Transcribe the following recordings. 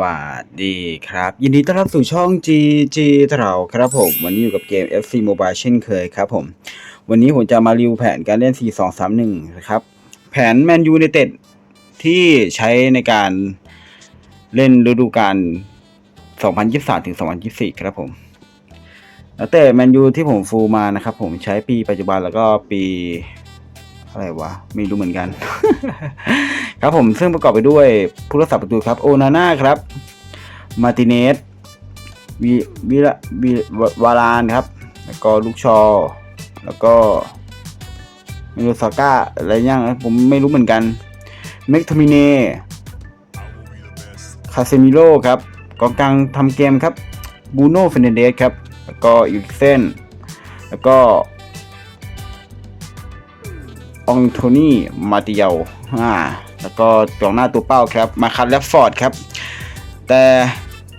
วัสดีครับ ยินดีต้อนรับสู่ช่อง GG เราครับผม วันนี้อยู่กับเกม FC Mobile เช่นเคยครับผม วันนี้ผมจะมารีวิวแผนการเล่น 4-2-3-1 นะครับ แผนแมนยูในเต็ดที่ใช้ในการเล่นฤดูกาล2023ถึง2024 ครับผมแล้วแต่แมนยูที่ผมฟูลมานะครับผมใช้ปีปัจจุบันแล้วก็ปี อะไรวะ ไม่รู้เหมือนกัน ครับผมซึ่งประกอบไปด้วยผู้รักษาประตูครับ โอนาน่าครับ มาติเนสวีวิลวีวารานครับ แล้วก็ลูกชอ แล้วก็มิโลซาก้าอะไรอย่างผมไม่รู้เหมือนกัน เมกทมิเนคาเซมิโลครับกองกลางทำเกมครับบูโน่เฟนเดสครับ แล้วก็อีกเซนแล้วก็ องโทนี่มาติเยาอ่าแล้วก็กองหน้าตัวเป้าครับมาคันแลฟฟอร์ดครับ แต่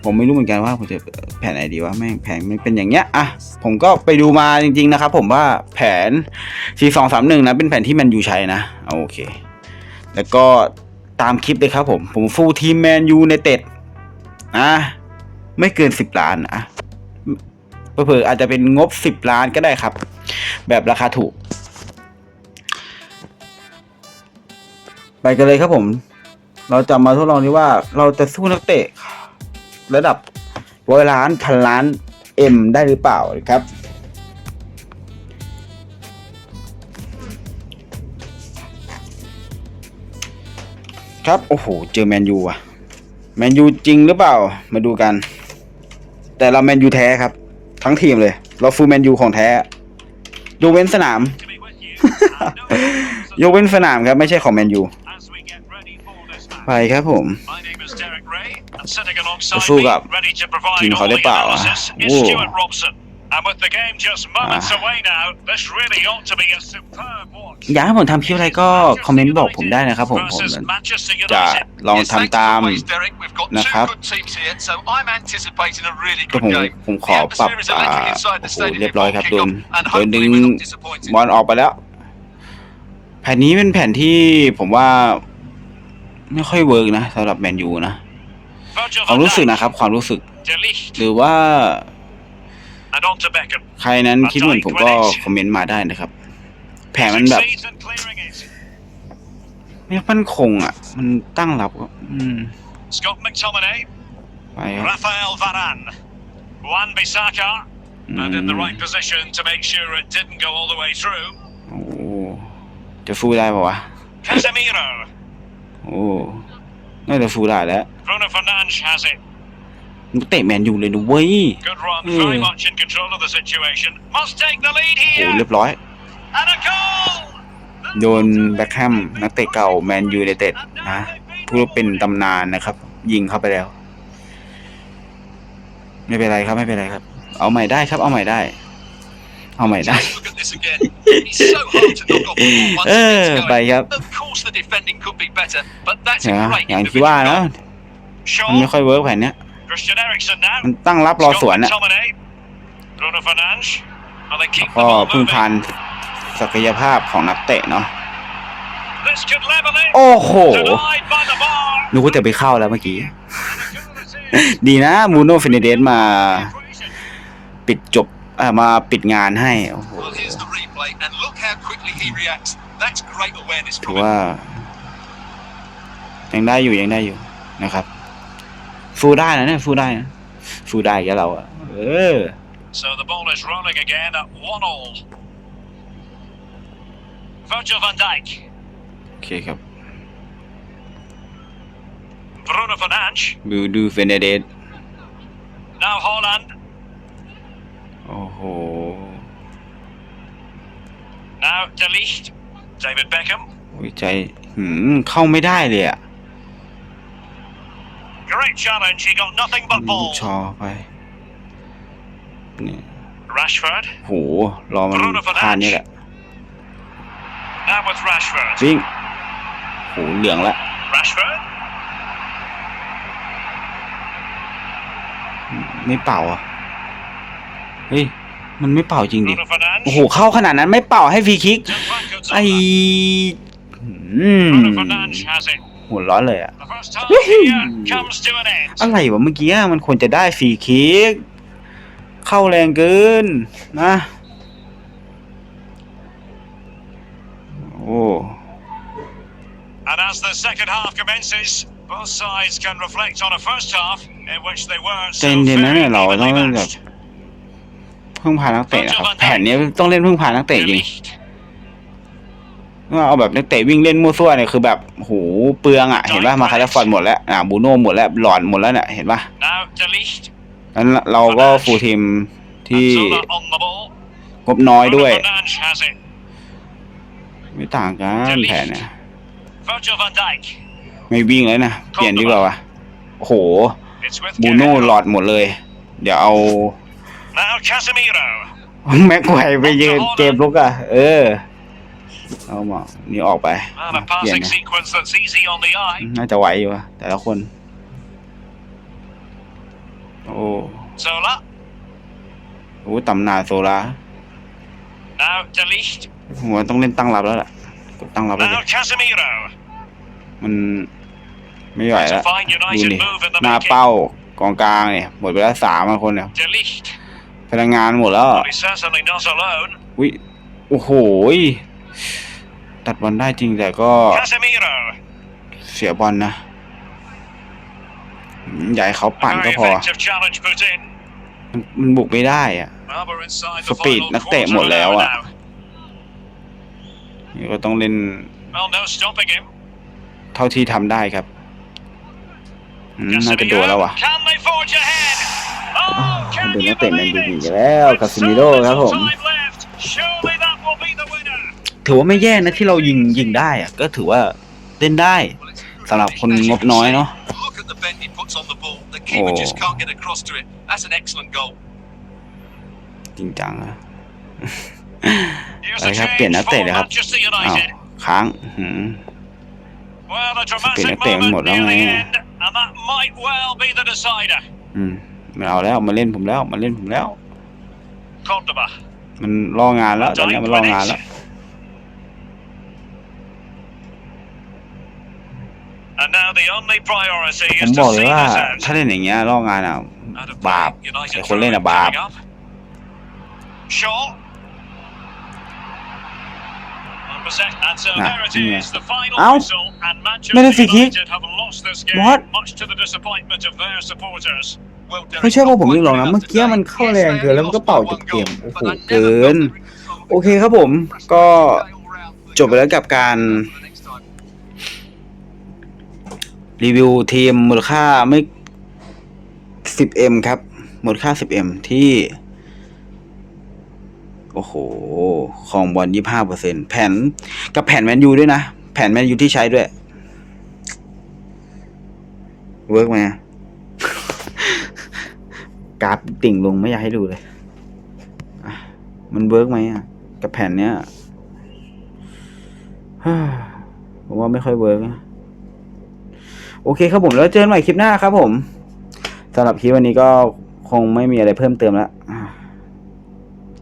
ผมไม่รู้เหมือนกันว่าผมจะแผนไหนดีว่าแม่งแผนมันเป็นอย่างเงี้ยอะผมก็ไปดูมาจริง ๆ นะครับ ผมว่าแผน 4 2 3 1นะเป็นแผนที่แมนยูใช้นะเอาโอเค แล้วก็ตามคลิปเลยครับผม ผมฟูลทีมแมนยูในเต็ดนะไม่เกิน 10 ล้านนะเผื่ออาจจะเป็นงบ 10 ล้านก็ได้ครับ แบบราคาถูก ไปกันเลยครับผม เราจะมาทดลองดีว่าเราจะสู้นักเตะ ระดับร้อยล้านพันล้านเอ็มได้หรือเปล่าครับ ครับโอ้โหเจอแมนยูอะแมนยูจริงหรือเปล่ามาดูกัน แต่เราแมนยูแท้ครับ ทั้งทีมเลย เราฟูลแมนยูของแท้ยกเว้นสนาม ยกเว้นสนามครับ ไม่ใช่ของแมนยู ไปครับผม จะสู้กับทีมเขาได้เปล่าอะโอ้ And with the game just moments away now, this really ought to be a superb watch. อยากให้ผมทำคลิปอะไรก็คอมเมนต์บอกผมได้นะครับผมผม Versus Manchester จะ United. ลอง Yes, thanks ทำตาม as always, Derek. We've got two นะครับ good teams here, so I'm anticipating a really ก็ good ผม game. ผมข The อปรับ atmosphere is อ่า electric inside โอ้ the โห stadium เรียบร้อยครับโด before น kick-off, and โดนดึง hopefully we're not disappointed. บอลออกไปแล้ว แผนนี้เป็นแผนที่ผมว่า ไม่ค่อยเวิร์กนะสำหรับแมนยูนะ Virgil ความ van รู้สึก Dijk, นะครับ ความรู้สึก De Ligt, หรือว่า and on to Beckham. ใครนั้นคิดเหมือนผมก็คอมเมนต์มาได้นะครับ แผนมันแบบ Succeeds in clearing it. ไม่มั่นคงอะ มันตั้งรับอะอืม Scott McTominay, ไปครับ Rafael Varane, Juan Bissaka, อื and in the ม right position to make sure it didn't go all the way through. โอ้จะฟูได้ป่าวะ Casemiro, โอ้น่าจะฟูได้แล้ว Bruno Fernandes has it. มันเตะแมนยูเลยนะเว้ย Good run, Hmm. very much in control of the situation. Must take the lead โอ้ here. เรียบร้อย And a goal! โดนแบ็คแฮมนักเตะเก่าแมนยูไนเต็ดนะผู้เป็นตำนานนะครับ ยิงเข้าไปแล้ว ไม่เป็นไรครับไม่เป็นไรครับ เอาใหม่ได้ครับเอาใหม่ได้ เอาใหม่ได้ Look at this again. It's so hard to knock off the ball once เอ it อ gets ไป going. ครับ Of course, the defending could be better, but that's นะ a great อย่างที่ว่า individual นะ goal. มันไม่ Shaw, ค่อยเวิร์กแผนเนี้ย Christian Eriksen now. มันตั้งรับรอสวน Scott อะ McTominay, Bruno Fernandes. And they keep the ก็ ball พึ่ง moving. พานศักยภาพของนักเตะเนาะ This could level it. โอ้โห Denied by the bar. นึกว่าจะไปเข้าแล้วเมื่อกี้ And a goal it is. ดีนะมูโนฟินเดสมา ปิดจบ เอ่อมาปิดงานให้โอ้โห Well, here's the replay, and look how quickly he reacts. That's great awareness ถือ from him. ว่ายังได้อยู่ยังได้อยู่นะครับ ฟูได้นะเนี่ยฟูได้นะฟูได้กับเราอะเออ So the ball is rolling again at one all. Virgil van Dijk, โอเคครับ Bruno Fernandes, บูดูเฟนเดส now Holland, โอ้โห now De Ligt, David Beckham. โอ้ยใจหืมเข้าไม่ได้เลยอะ Great challenge, he got nothing but ลูก ball. ชอไปเนี่ย Rashford, โหรอมันพลาดนี่แหละ now with Rashford. วิ่งโหเหลืองละ Rashford, ไม่เป่าอะ เฮ้ย มันไม่เป่าจริงดิ Bruno Fernandes. โอ้โห เข้าขนาดนั้นไม่เป่าให้ฟรีคิก to Franco ไอ้ Zola. อืม Bruno Fernandes has it. หัวร้อนเลยอะ The first half here comes to an end. อะไรวะเมื่อกี้มันควรจะได้ฟรีคิก เข้าแรงเกินนะ โอ้ And as the second half commences, both sides can reflect on a first half in which they were ใจ so เย็นๆนะ very เนี่ย เราต้อง evenly แบบ matched. พึ่งพานักเตะนะครับ แผนนี้ต้องเล่นพึ่งพานักเตะ De จริง Ligt. ว่าเอาแบบนักเตะวิ่งเล่นมั่วซั่วเนี่ยคือแบบโหเปลืองอะเห็นป่ะมาคาร์ฟอนหมดแล้วอ่าบูโน่หมดแล้วหลอนหมดแล้วเนี่ยเห็นป่ะ Now De Ligt. นั้นเราก็ฟูลทีมที่ Zola on the ball. งบน้อยด้วย Bruno Fernandes has it. ไม่ต่างกันแผนเนี่ย Virgil van Dijk. ไม่วิ่งเลยนะ เปลี่ยนดีกว่าวะโอ้โห It's with บูโน่ Guerrero. หลอดหมดเลย เดี๋ยวเอา Now Casemiro. แม็กไวไปยืนเกมลุกอะ เออ เอาหมอนี่ออกไป And a เปลี่ยน passing นะ sequence that's easy on the eye. น่าจะไหวอยู่อะแต่ละคน โอ้ Zola. โหตำนานโซลา Now De Ligt. ผมว่าต้องเล่นตั้งรับแล้วล่ะกดตั้งรับแล้ว Now ดิ Casemiro. มันไม่ไหวแล้ว It's a fine ดู United ดิ move in the หน้า making. เป้ากองกลางเนี่ยหมดไปแล้วสามคนเนี่ย De Ligt. พลังงานหมดแล้ว Well, he's certainly not alone. วิโอ้โหยตัดบอลได้จริงแต่ก็ Casemiro. เสียบอลนะอืมอย่าให้เขา A ปั่นก็ very พอ effective challenge put in. มันมันบุกไม่ได้อะ Well, we're inside the Speed, final นักเตะ quarter หมด of an แล้ว hour อะ now. นี่ก็ต้องเล่น Well, no stopping him. เท่าที่ทำได้ครับอืมน่าจะโดนแล้วว่ะ Can they forge ahead? Oh, can ดู you นักเตะแมน believe ยูดี it? แล้ว With คาซิ so มิโร่ครับ little ผม time left, surely that will be the winner. ถือว่าไม่แย่นะที่เรายิงยิงได้อะก็ถือว่าเล่นได้สำหรับคนงบน้อยเนาะ Look at the bend he puts on the ball. The keeper Oh. just can't get across to it. That's an excellent goal. จริงจังอะ Here's อะไร a ครับเปลี่ยน change นัก for เตะเลยครับ Manchester อ้าว United. ค้างอื้อหือ Well, a เปลี่ยนนั dramatic กเตะมันหมด moment แล้ว near ไง the end, and that might well be the decider. อืม ไม่เอาแล้วมาเล่นผมแล้วมาเล่นผมแล้ว Cordoba. มันล่องานแล้วตอนนี้มันล่องานแล้ว And now the only priority ผม is บ to อกเลย see ว่า this out. ถ้าเล่นอย่างเงี้ยล่องานอะ Out of บาป play, United ไอ้คนเล่นอะ throw-in บาป coming up. Shaw. On possess- And so Nah, there it yeah. is, the final Ow. whistle, and Made a Manchester free kick. United have lost this game, What? much to the disappointment of their supporters. Well, Derek, ไม่ใช่ว่าผม not ยิงหรอก quite นะ good เมื่อ enough กี้ today. มันเข้า Yes, แรง they เกิน only แล้วมันก็ lost เป่า by จบ one เกม goal, โอ้โห but I never เกิ felt น they were in โอเคครับผมก็จบไปแล้วกับการ for the next time. รีวิวทีมมูลค่าไม่ 10m ครับ มูลค่า 10m ที่ โอ้โห ของบอล25%แผ่นกับแผ่นแมนยูด้วยนะ แผ่นแมนยูที่ใช้ด้วย เวิร์กไหมอะ กราฟติ่งลงไม่อยากให้ดูเลยมันเวิร์กไหมอะ กับแผ่นเนี้ยผมว่าไม่ค่อยเวิร์กโอเคครับผมแล้วเจอกันใหม่คลิปหน้าครับผมสำหรับคลิปวันนี้ก็คงไม่มีอะไรเพิ่มเติมแล้ว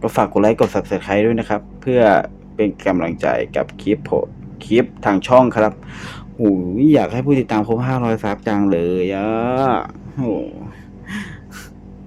ก็ฝากกดไลค์กด subscribe ด้วยนะครับ เพื่อเป็นกำลังใจกับคลิปผมคลิปทางช่องครับโอ้ยอยากให้ผู้ติดตามครบ500ซับจังเลยอะโอ้